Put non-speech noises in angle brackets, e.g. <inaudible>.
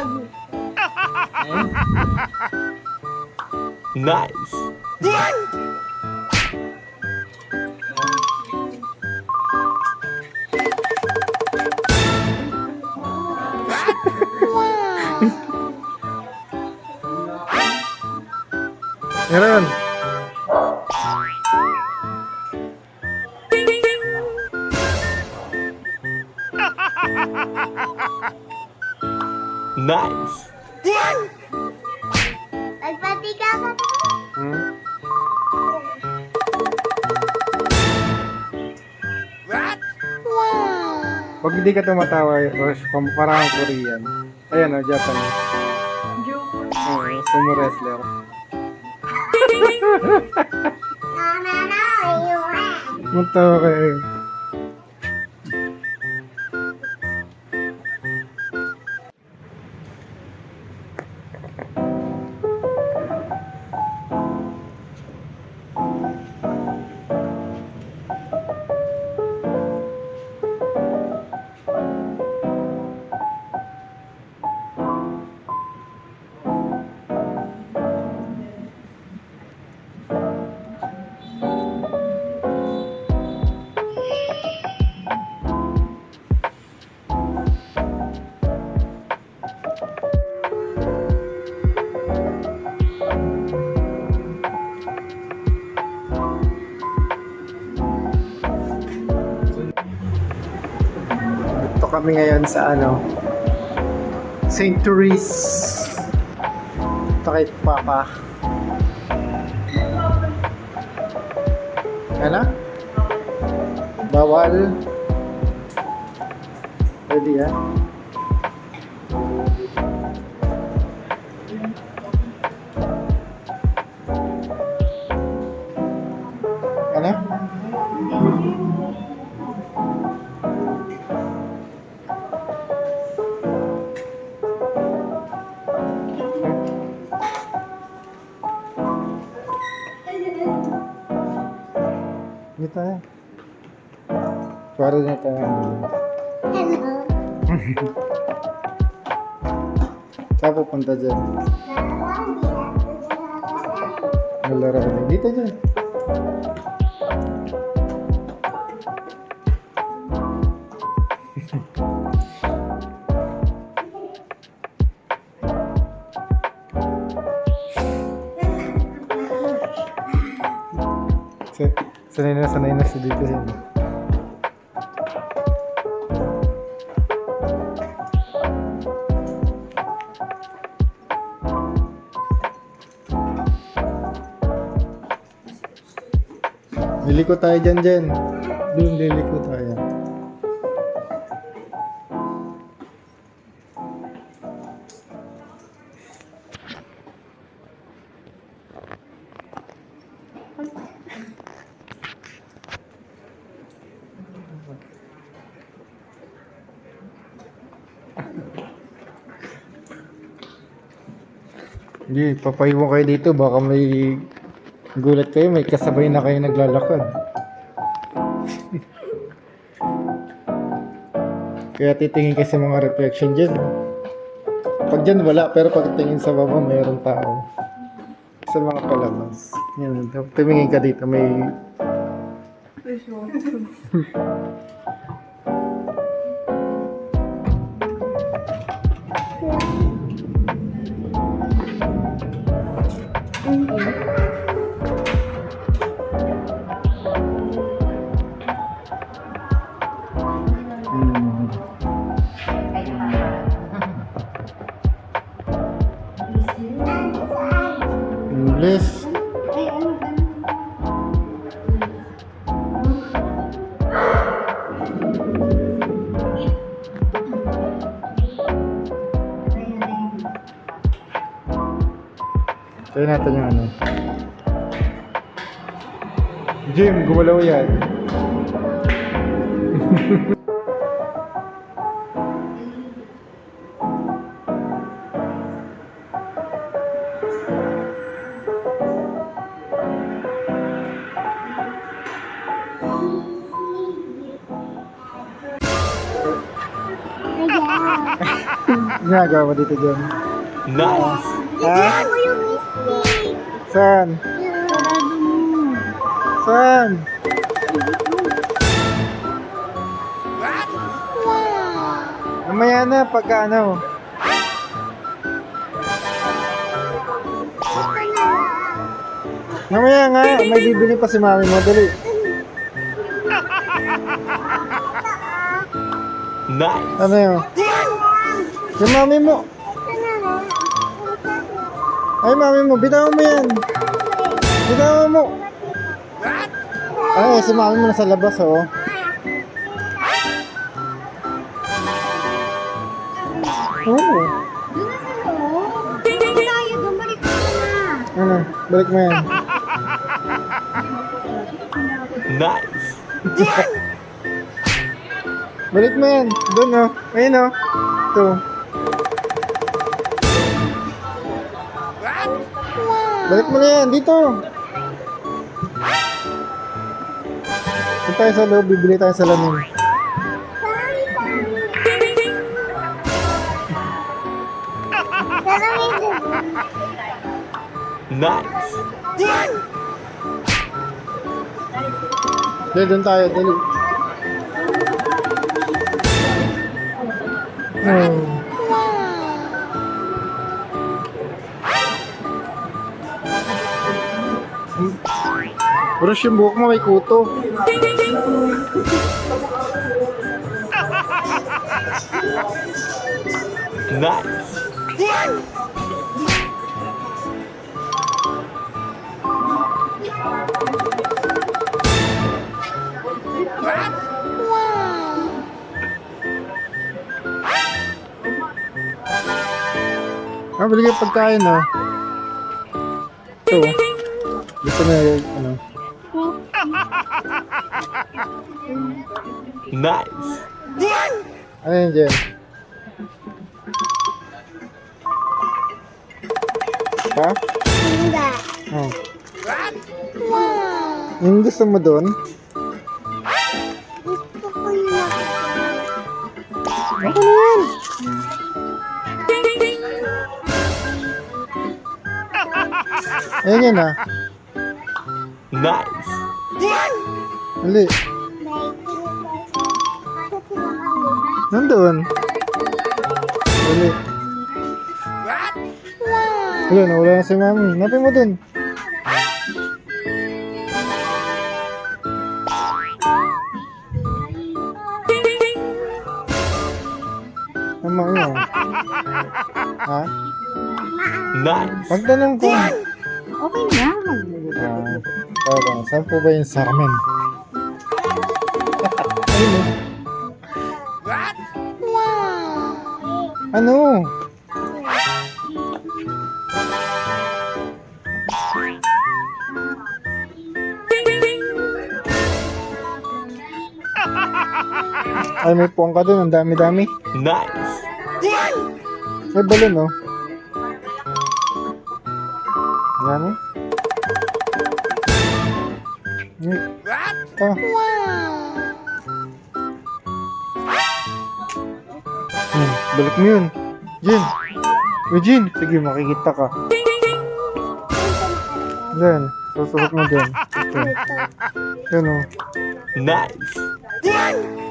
gago. Nice. Meron. Nice. Nagpatika ka. Hmm? Wow. Pag hindi ka tumatawa, pam- parang Korean. Ayan o, Japanese. Oo, sumo wrestler. <laughs> <laughs> Matawa kayo. Kami ngayon sa ano, St. Therese. Ito kay Papa. Ano? Bawal. Pwede yan. Hindi tayo. Para na tayo. Hello. Saan pupunta dyan? Nalaro kami. Dito dyan. Sa- Sanay na sanay na siya dito siya. Liliko tayo dyan dyan. Doon liliko tayo. Hindi, papaiwan kayo dito. Baka may gulat kayo. May kasabay na kayo naglalakad. <laughs> Kaya titingin kayo sa mga reflection dyan. Pag dyan wala, pero pag tingin sa baba, mayroong tao. Sa mga palabas. Yan, tumingin ka dito, may... <laughs> Hmm. English. Try natin yung ano. Jim, gumalaw yan. <laughs> Ginagawa mo dito dyan. Nice. Ha? Yung mistake. Saan? Sarado mo. Saan? Wow. Mamaya na, pagka ano. Mamaya nga, may bibili pa si mami mo. Dali. Nice. Ano yun? Yung mami mo. Ay, mami mo. Bitawan mo yan. Bitawan mo. Ay, si mami mo nasa labas, oh. Na. Ano? Balik mo yan. Nice. Balik mo yan. Doon, oh. Ayun, oh. Ito. Balik mo na yan. Dito. Dito tayo sa loob. Bibili tayo sa lamin. Nice. Dali, doon tayo. Dali. Oh. Brush yung buhok mo, may kuto. Nice. Ah, ka pagkain, oh. Ito. Gusto yung, ano. Nice. Ano yun dyan? Ha? Hindi. Oh. Wow. Yung gusto mo doon? Gusto ko yung Ako na yan. Ayan yan, ah. Nice. Mali. Nandun. Mali. Wala na, wala na si mami. Napin mo dun. Tama yun. Ha? Nice. Pagtanong ko. Okay na. Ah, tara, saan po ba yung sa amin? Ayun oh. Wow. Ano? Ay, may puwang ka dun. Ang dami-dami. Nice. May balon, oh. Oh. May- Ah, Wow. Balik mo yun. Jin. Eugene, sige, makikita ka. Yan, susuot mo dyan. Okay. Yan, oh. Nice.